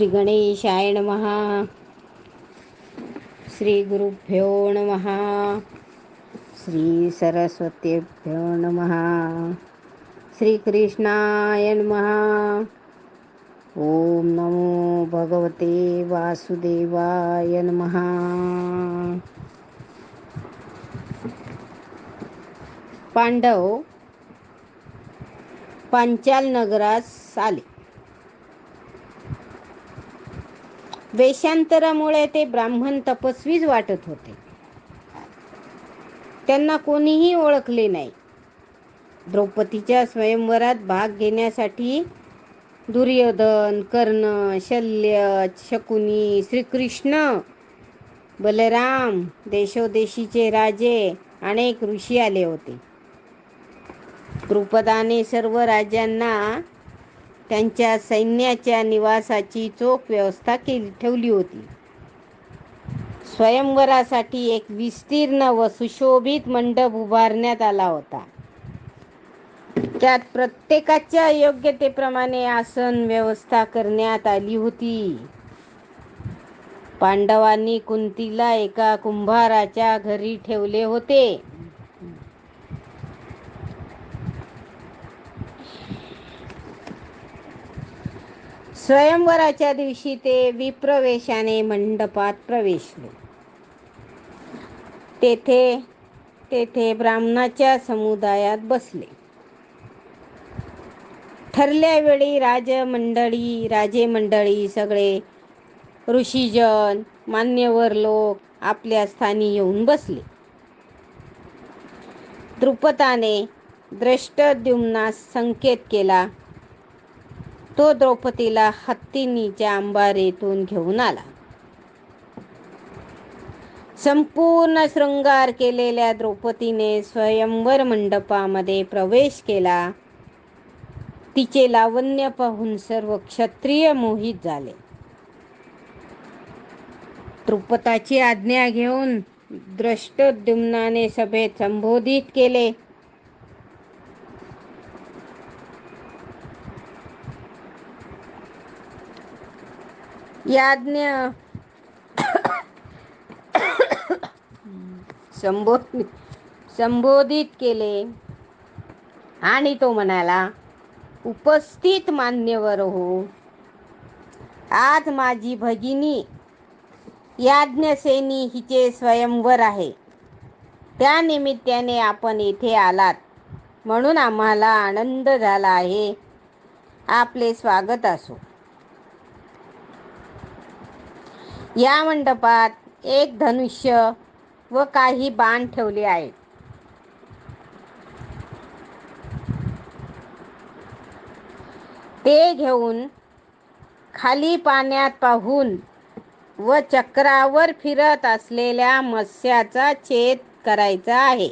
श्री गणेशाय नमः। श्री गुरुभ्यो नमः। श्री सरस्वतीभ्यो नमः। श्रीकृष्णाय नमः। ॐ नमो भगवते वासुदेवाय नमः। पांडव पांचाल नगरास आले वेशांतरामुळे ते ब्राह्मण तपस्वीच वाटत होते. त्यांना कोणीही ओळखले नाही. द्रौपदीच्या स्वयंवरात भाग घेण्यासाठी दुर्योधन कर्ण शल्य शकुनी श्रीकृष्ण बलराम देशोदेशीचे राजे अनेक ऋषी आले होते. द्रुपदाने सर्व राजांना त्यांच्या सैन्याच्या निवासाची चोख व्यवस्था केली ठेवली होती. स्वयंवरासाठी एक विस्तीर्ण व सुशोभित मंडप उभारण्यात आला होता. त्यात प्रत्येकाच्या योग्यतेप्रमाणे आसन व्यवस्था करण्यात आली होती. पांडवांनी कुंतीला एका कुंभाराच्या घरी ठेवले होते. स्वयंवराच्या दिवशी ते विप्रवेशाने मंडपात प्रवेशले. तेथे तेथे ब्राह्मणाच्या समुदायात बसले. ठरल्या वेळी राजमंडळी राजे मंडळी सगळे ऋषीजन मान्यवर लोक आपल्या स्थानी येऊन बसले. द्रुपदाने द्रष्टद्युम्नास संकेत केला तो द्रौपदीला हत्तीनीच्या अंबारीतून घेऊन आला. संपूर्ण शृंगार केलेल्या द्रौपदीने स्वयंवर मंडपामध्ये प्रवेश केला. तिचे लावण्य पाहून सर्व क्षत्रिय मोहित झाले. द्रुपदाची आज्ञा घेऊन द्रष्टोद्युम्नाने सभेत संबोधित केले. याज्ञ. संबोधित संबोधित केले. आणि तो म्हणाला उपस्थित मान्यवर हो. आज माझी भगिनी याज्ञसेनी हिचे स्वयंवर आहे. त्या निमित्ताने आपण येथे आलात. म्हणून आम्हाला आनंद झाला आहे. आपले स्वागत असो. या मंडपात एक धनुष्य व काही बाण ठेवले आहेत. ते घेऊन खाली पाण्यात पाहून व चक्रावर फिरत असलेल्या मत्स्याचा छेद करायचा आहे.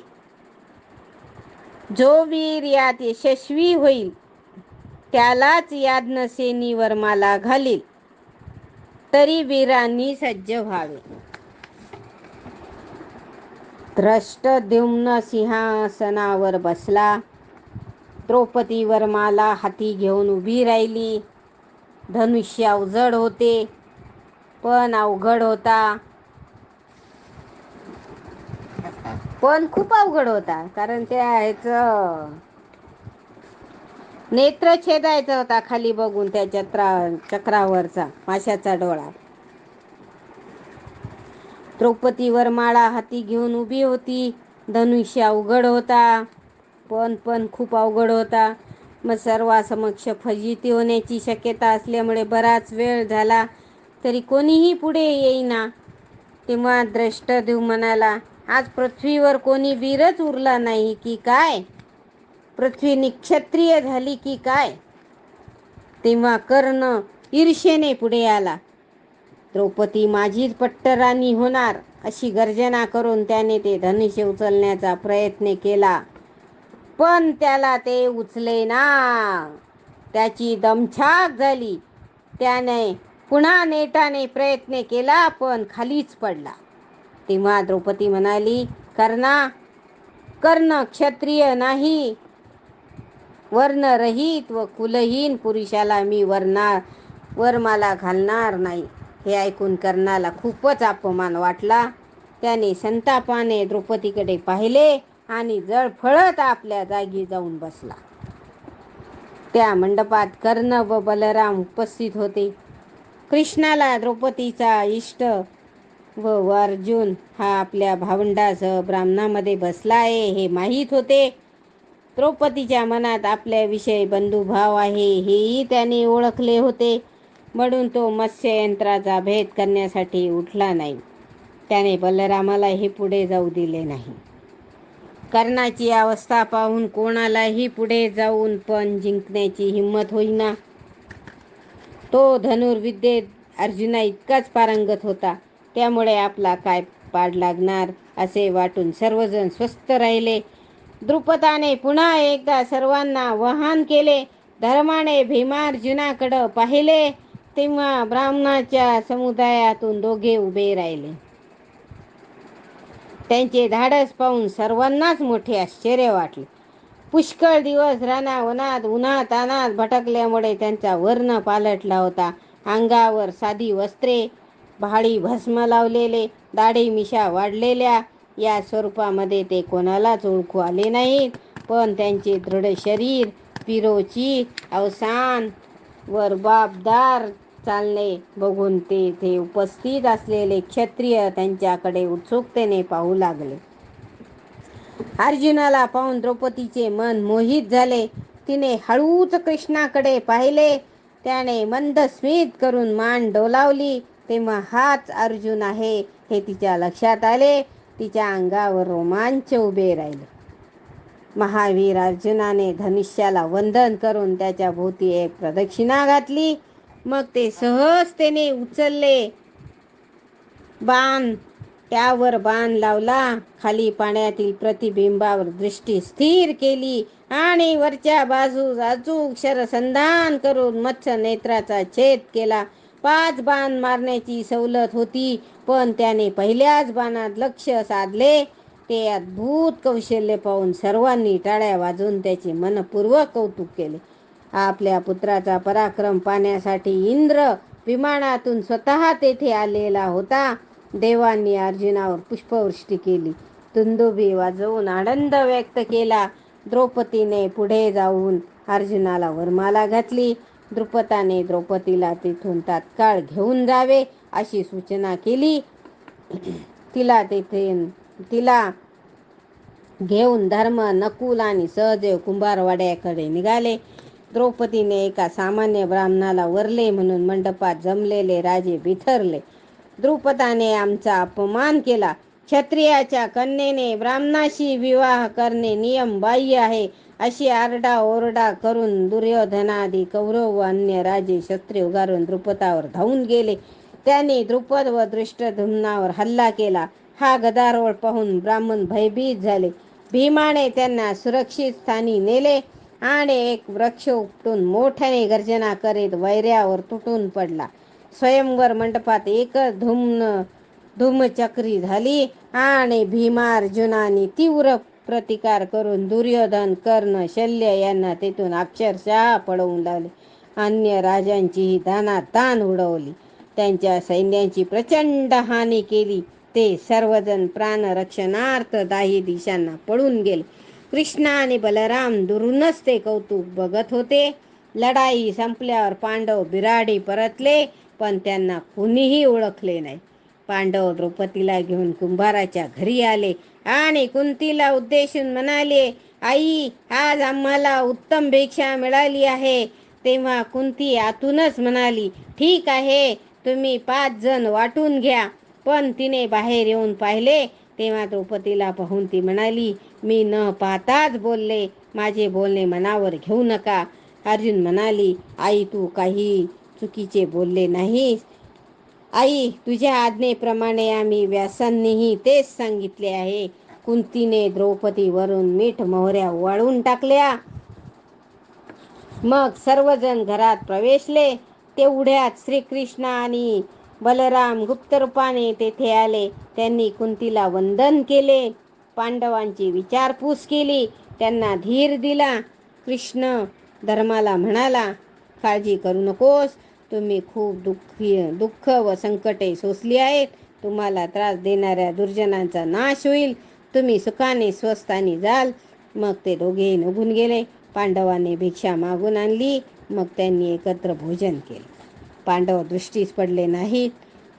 जो वीर यात यशस्वी होईल त्यालाच याज्ञसेनी वर्माला घालील. तरी वीरांनी सज्ज व्हावे. द्रष्टद्युम्न सिंहासनावर बसला. द्रौपदी वर्माला हाती घेऊन उभी राहिली. धनुष्य अवजड होते पण अवघड होता. पण खूप अवघड होता कारण त्या ह्याचं नेत्र छेदायचा होता खाली बघून त्या चक्रा चक्रावरचा माशाचा डोळा. द्रौपदीवर माळा हाती घेऊन उभी होती. धनुष्य अवघड होता. पण पण खूप अवघड होता. मग सर्वासमक्ष फजिती होण्याची शक्यता असल्यामुळे बराच वेळ झाला तरी कोणीही पुढे येईना. तेव्हा द्रष्टदेव म्हणाला आज पृथ्वीवर कोणी वीरच उरला नाही की काय? पृथ्वी निक्षत्रिय झाली की काय? तेव्हा कर्ण ईर्षेने पुढे आला. द्रौपदी माझीच पट्टराणी होणार अशी गर्जना करून त्याने ते धनुष्य उचलण्याचा प्रयत्न केला. पण त्याला ते उचले ना. त्याची दमछाक झाली. त्याने पुन्हा नेटाने प्रयत्न केला पण खालीच पडला. तेव्हा द्रौपदी म्हणाली कर्णा कर्ण क्षत्रिय नाही वर्णरहित व कुलहीन पुरुषाला मी वर्णा वरमाला घालणार नाही. हे ऐकून कर्णाला खूपच अपमान वाटला. त्याने संतापाने द्रौपदीकडे पाहिले आणि जळफळत आपल्या जागी जाऊन बसला. त्या मंडपात कर्ण व बलराम उपस्थित होते. कृष्णाला द्रौपदीचा इष्ट व अर्जुन हा आपल्या भावंडासह ब्राह्मणामध्ये बसला आहे हे माहीत होते. द्रौपदीच्या मनात आपल्याविषयी बंधुभाव आहे हेही त्याने ओळखले होते. म्हणून तो मत्स्ययंत्राचा भेद करण्यासाठी उठला नाही. त्याने बलरामालाही पुढे जाऊ दिले नाही. कर्णाची अवस्था पाहून कोणालाही पुढे जाऊन पण जिंकण्याची हिंमत होईना. तो धनुर्विद्येत अर्जुना इतकाच पारंगत होता. त्यामुळे आपला काय पाड लागणार असे वाटून सर्वजण स्वस्थ राहिले. द्रुपदाने पुन्हा एकदा सर्वांना वहान केले. धर्माने भीमार्जुनाकडं पाहिले. तेव्हा ब्राह्मणाच्या समुदायातून दोघे उभे राहिले. त्यांचे धाडस पाहून सर्वांनाच मोठे आश्चर्य वाटले. पुष्कळ दिवस राणा वनात उन्हात अनात भटकल्यामुळे त्यांचा वर्ण पालटला होता. अंगावर साधी वस्त्रे भाडी भस्म लावलेले दाढी मिशा वाढलेल्या या स्वरूपामध्ये ते कोणालाच ओळखू आले नाहीत पण त्यांचे दृढ शरीर पिरोची अवसान वर बाबदार चालणे बघून ते ते उपस्थित असलेले क्षत्रिय त्यांच्याकडे उत्सुकतेने पाहू लागले. अर्जुनाला पाहून द्रौपदीचे मन मोहित झाले. तिने हळूच कृष्णाकडे पाहिले. त्याने मंद स्मित करून मान डोलावली. तेव्हा हाच अर्जुन आहे हे तिच्या लक्षात आले. तिच्या अंगावर रोमांच उभे राहिले. महावीर अर्जुनाने धनुष्याला वंदन करून त्याच्या भोवती एक प्रदक्षिणा घातली. मग ते सहजतेने उचलले. बाण! त्यावर बाण लावला. खाली पाण्यातील प्रतिबिंबावर दृष्टी स्थिर केली आणि वरच्या बाजूस अचूक शरसंधान करून मत्स्य नेत्राचा छेद केला. पाच बाण मारण्याची सवलत होती. पण त्याने पहिल्याच बाणात लक्ष साधले. ते अद्भुत कौशल्य पाहून सर्वांनी टाळ्या वाजवून त्याचे मनपूर्वक कौतुक केले. आपल्या पुत्राचा पराक्रम पाहण्यासाठी इंद्र विमानातून स्वतः तेथे आलेला होता. देवांनी अर्जुनावर पुष्पवृष्टी केली. तुंदुबी वाजवून आनंद व्यक्त केला. द्रौपदीने पुढे जाऊन अर्जुनाला वरमाला घातली. द्रुपदाने द्रौपदीला तिथून तात्काळ घेऊन जावे. अशी सूचना केली. तिला तेथे तिला घेऊन धर्म नकुल आणि सहदेव कुंभारवाड्याकडे निघाले. द्रौपदीने एका सामान्य ब्राह्मणाला वरले म्हणून मंडपात जमलेले राजे बिथरले द्रुपदाने आमचा अपमान केला. क्षत्रियाच्या कन्येने ब्राह्मणाशी विवाह करणे नियम बाह्य आहे. अशी आरडा ओरडा करून दुर्योधनादी कौरव व अन्य राजे क्षत्रिय उगारून द्रुपदावर धावून गेले. त्यांनी द्रुपद व दृष्टधुम्नावर हल्ला केला. हा गदारोळ पाहून ब्राह्मण भयभीत झाले. भीमाने त्यांना सुरक्षित स्थानी नेले आणि एक वृक्ष उपटून मोठ्याने गर्जना करीत वैऱ्यावर तुटून पडला. स्वयंवर मंडपात एकच धुम्न धूमचक्री झाली आणि भीमार्जुनाने तीव्र प्रतिकार करून दुर्योधन कर्ण शल्य यांना तेथून अक्षरशः पळवून लावले. अन्य राजांचीही दाना तान उडवली. त्यांच्या सैन्याची प्रचंड हानी केली. ते सर्वजण प्राणरक्षणार्थ दाही दिशांना पळून गेले. कृष्ण आणि बलराम दुरूनच ते कौतुक बघत होते. लढाई संपल्यावर पांडव बिराडी परतले पण त्यांना कुणीही ओळखले नाही. पांडव द्रौपदीला घेऊन कुंभाराच्या घरी आले आणि कुंतीला उद्देशून म्हणाले आई आज आम्हाला उत्तम भिक्षा मिळाली आहे. तेव्हा कुंती आतूनच म्हणाली ठीक आहे तुम्ही पाच जण वाटून घ्या. पण तिने बाहेर येऊन पाहिले तेव्हा द्रौपदीला पाहून ती म्हणाली मी न पाहताच बोलले. माझे बोलणे मनावर घेऊ नका. अर्जुन म्हणाली आई तू काही चुकीचे बोलले नाहीस. आई तुझ्या आज्ञेप्रमाणे आम्ही व्यासांनीही तेच सांगितले आहे. कुंतीने द्रौपदीवरून मीठ मोहऱ्या वाळून टाकल्या. मग सर्वजण घरात प्रवेशले. तेवढ्यात श्रीकृष्ण आणि बलराम गुप्तरूपाने तेथे आले. त्यांनी कुंतीला वंदन केले. पांडवांची विचारपूस केली. त्यांना धीर दिला. कृष्ण धर्माला म्हणाला काळजी करू नकोस. तुम्ही खूप दुःखी दुःख व संकटे सोसली आहेत. तुम्हाला त्रास देणाऱ्या दुर्जनांचा नाश होईल. तुम्ही सुखाने स्वस्थाने जाल. मग ते दोघेही निघून गेले. पांडवांनी भिक्षा मागून आणली. मग त्यांनी एकत्र भोजन केले. पांडव दृष्टीस पडले नाहीत.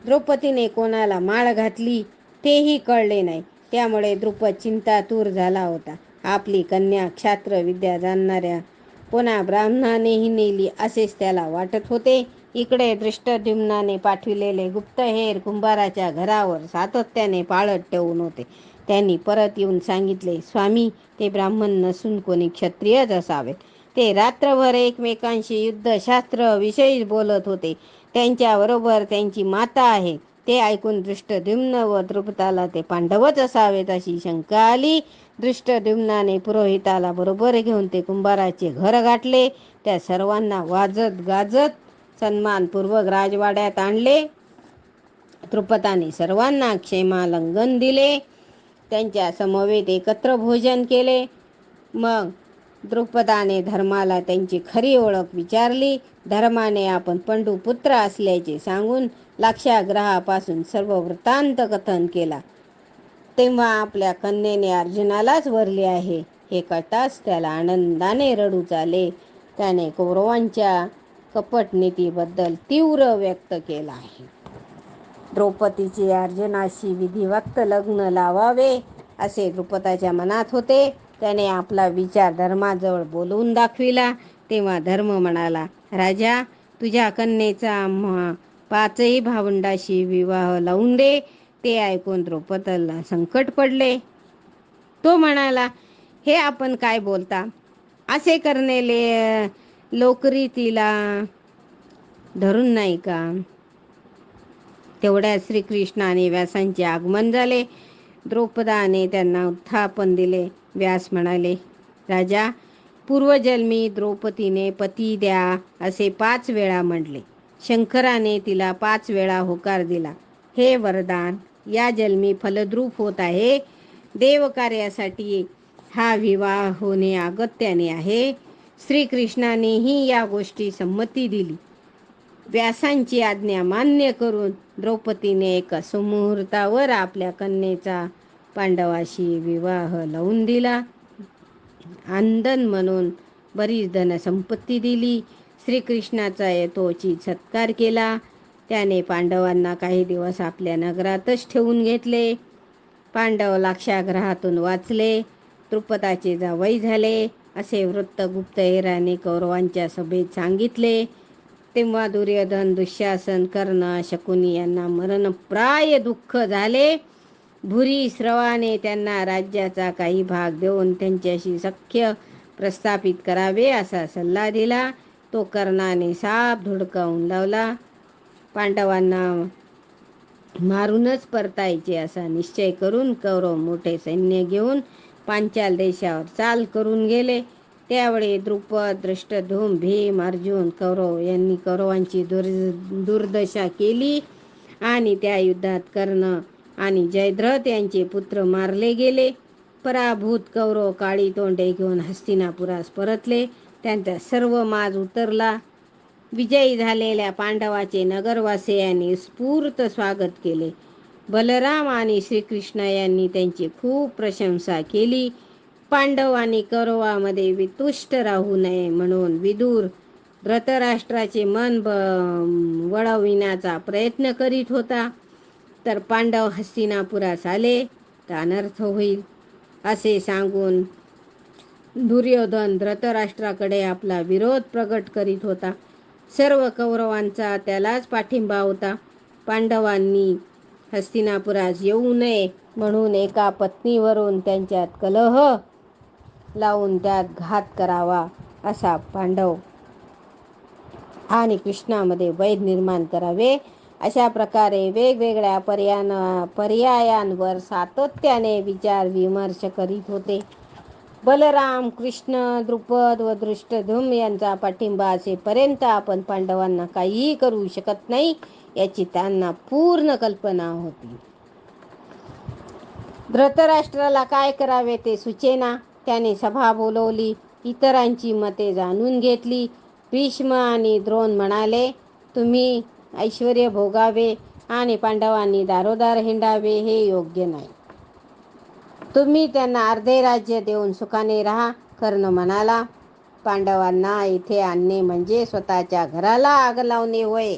द्रौपदीने कोणाला माळ घातली तेही कळले नाही. त्यामुळे द्रुपद चिंतातूर झाला होता. आपली कन्या क्षात्र विद्या जाणणाऱ्या कोणा ब्राह्मणानेही नेली असेच त्याला वाटत होते. इकडे दृष्टद्युम्नाने पाठविलेले गुप्तहेर कुंभाराच्या घरावर सातत्याने पाळत ठेवून होते. त्यांनी परत येऊन सांगितले स्वामी ते ब्राह्मण नसून कोणी क्षत्रियच असावेत ते रात्रभर एकमेकांशी युद्धशास्त्र विषयी बोलत होते. त्यांच्याबरोबर त्यांची माता आहे. ते ऐकून दृष्टद्युम्न व द्रुपदाला ते पांडवच असावेत अशी शंका आली. दृष्टद्युम्नाने पुरोहिताला बरोबर घेऊन ते कुंभाराचे घर गाठले. त्या सर्वांना वाजत गाजत सन्मानपूर्वक राजवाड्यात आणले. द्रुपदाने सर्वांना क्षेमालंघन दिले. त्यांच्या समवेत एकत्र भोजन केले. मग द्रुपदाने धर्माला त्यांची खरी ओळख विचारली. धर्माने आपण पंडुपुत्र असल्याचे सांगून लाक्षाग्रहापासून सर्व वृत्तांत कथन केला. तेव्हा आपल्या कन्येने अर्जुनालाच वरले आहे. हे कळताच त्याला आनंदाने रडू चाले. त्याने कौरवांच्या कपट नीतीबद्दल तीव्र व्यक्त केला आहे. द्रौपदीचे अर्जुनाशी विधिवक्त लग्न लावावे असे द्रुपदाच्या मनात होते. त्याने आपला विचार धर्माजवळ बोलवून दाखविला. तेव्हा धर्म म्हणाला राजा तुझ्या कन्येचा पाचही भावंडाशी विवाह लावून दे. ते ऐकून द्रौपदला संकट पडले. तो म्हणाला हे आपण काय बोलता? असे करणे लोकरी तिला धरून नाही का? तेवढ्या श्रीकृष्णाने व्यासांचे आगमन झाले. द्रौपदाने त्यांना उत्थापन दिले. व्यास म्हणाले राजा पूर्वजन्मी द्रौपदीने पती द्या असे पाच वेळा म्हटले शंकराने तिला पाच वेळा होकार दिला. हे वरदान या जन्मी फलद्रूप होत आहे. देवकार्यासाठी हा विवाह होणे अगत्याने आहे. श्रीकृष्णानेही या गोष्टी संमती दिली. व्यासांची आज्ञा मान्य करून द्रौपदीने एका सुमुहूर्तावर आपल्या कन्येचा पांडवाशी विवाह लावून दिला. आंदन म्हणून बरीच धनसंपत्ती दिली. श्रीकृष्णाचा यथोचित सत्कार केला. त्याने पांडवांना काही दिवस आपल्या नगरातच ठेवून घेतले. पांडव लाक्षाग्रहातून वाचले. त्रुपदाचे जावई झाले. असे वृत्त गुप्तहेराने कौरवांच्या सभेत सांगितले. तेव्हा दुर्योधन दुःशासन कर्ण शकुनी यांना मरणप्राय दुःख झाले. भुरी श्रवाने त्यांना राज्याचा काही भाग देऊन त्यांच्याशी सख्य प्रस्थापित करावे असा सल्ला दिला. तो कर्णाने साप धुडकावून लावला. पांडवांना मारूनच परतायचे असा निश्चय करून कौरव मोठे सैन्य घेऊन पांचाल देशावर चाल करून गेले. त्यावेळी द्रुपद दृष्टधूम भीम अर्जुन कौरव यांनी कौरवांची दुर् दुर्दशा केली आणि त्या युद्धात कर्ण आणि जयद्रथ यांचे पुत्र मारले गेले. पराभूत कौरव काळी तोंडे घेऊन हस्तिनापुरास परतले. त्यांचा सर्व माज उतरला. विजयी झालेल्या पांडवाचे नगरवासियांनी स्फूर्त स्वागत केले. बलराम आणि श्रीकृष्ण यांनी त्यांची खूप प्रशंसा केली. पांडव आणि कौरवामध्ये वितुष्ट राहू नये म्हणून विदूर धृतराष्ट्राचे मन ब वळविण्याचा प्रयत्न करीत होता. तर पांडव हस्तिनापुरास आले. तर अनर्थ होईल असे सांगून दुर्योधन धृतराष्ट्राकडे आपला विरोध प्रकट करीत होता. सर्व कौरवांचा त्यालाच पाठिंबा होता. पांडवांनी हस्तिनापुरास येऊ नये म्हणून एका पत्नीवरून त्यांच्यात कलह लावून त्यात घात करावा असा पांडव आणि कृष्णामध्ये वैध निर्माण करावे. अशा प्रकारे वेगवेगळ्या पर्यान पर्यायांवर सातत्याने विचार विमर्श करीत होते. बलराम कृष्ण द्रुपद व दृष्टधुम यांचा पाठिंबा असेपर्यंत आपण पांडवांना काहीही करू शकत नाही याची त्यांना पूर्ण कल्पना होती. धृतराष्ट्राला काय करावे ते सुचेना त्याने सभा बोलवली इतरांची मते जाणून घेतली. भीष्म आणि द्रोण म्हणाले तुम्ही ऐश्वर भोगावे आणि पांडवांनी दारोदार हिंडावे हे योग्य नाही. तुम्ही त्यांना अर्धे राज्य देऊन सुखाने राहा कर्ण म्हणाला. पांडवांना इथे आणणे म्हणजे स्वतःच्या घराला आग लावणे होय.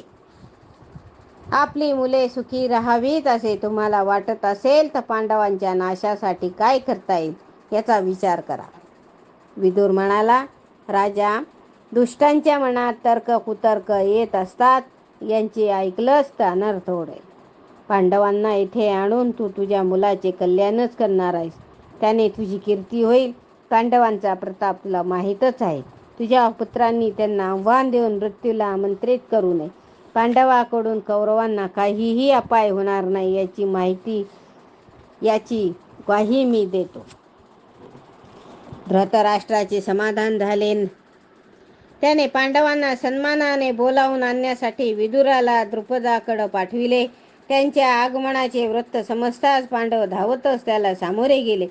आपली मुले सुखी राहावीत असे तुम्हाला वाटत असेल तर पांडवांच्या नाशासाठी काय करता येईल याचा विचार करा. विदुर म्हणाला राजा दुष्टांच्या मनात तर्क कुतर्क येत असतात. यांची ऐकलं तर अनर्थ पांडवांना इथे आणून तू तुझ्या मुलाचे कल्याणच करणार आहेस. त्याने तुझी कीर्ती होईल. पांडवांचा प्रताप तुला माहीतच आहे. तुझ्या पुत्रांनी त्यांना आव्हान देऊन मृत्यूला आमंत्रित करू नये. पांडवाकडून कौरवांना काहीही अपाय होणार नाही याची माहिती याची ग्वाही मी देतो. धृतराष्ट्राचे समाधान झाले. त्याने पांडवांना सन्मानाने बोलावून आणण्यासाठी विदुराला द्रुपदाकडे पाठविले. त्यांच्या आगमनाचे वृत्त समजताच पांडव धावतच त्याला सामोरे गेले.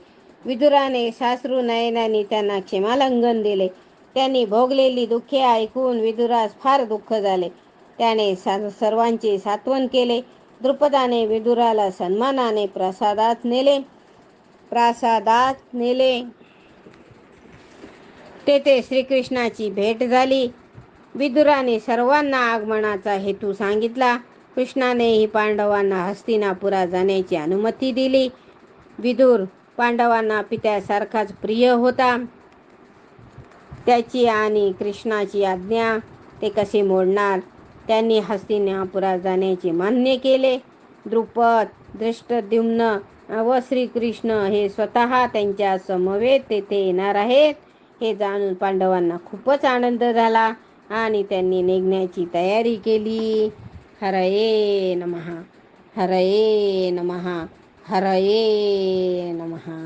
विदुराने सासरू नयनाने त्यांना क्षमालंघन दिले. त्यांनी भोगलेली दुःखे ऐकून विदुरास फार दुःख झाले. त्याने सर्वांचे सात्वन केले. द्रुपदाने विदुराला सन्मानाने प्रसादात नेले. प्रासादात नेले. तेथे श्रीकृष्णाची भेट झाली. विदुराने सर्वांना आगमनाचा हेतू सांगितला. कृष्णानेही पांडवांना हस्तिनापुरा जाण्याची अनुमती दिली. विदुर पांडवांना पित्यासारखाच प्रिय होता. त्याची आणि कृष्णाची आज्ञा ते कसे मोडणार? त्यांनी हस्तिनापुरात जाण्याचे मान्य केले. द्रुपद दृष्टद्युम्न व श्रीकृष्ण हे स्वतः त्यांच्या समवेत तेथे येणार आहेत. हे जाणून पांडवांना खूपच आनंद झाला आणि त्यांनी निघण्याची तयारी केली. हरये नमहा हरये नमहा हरये नमहा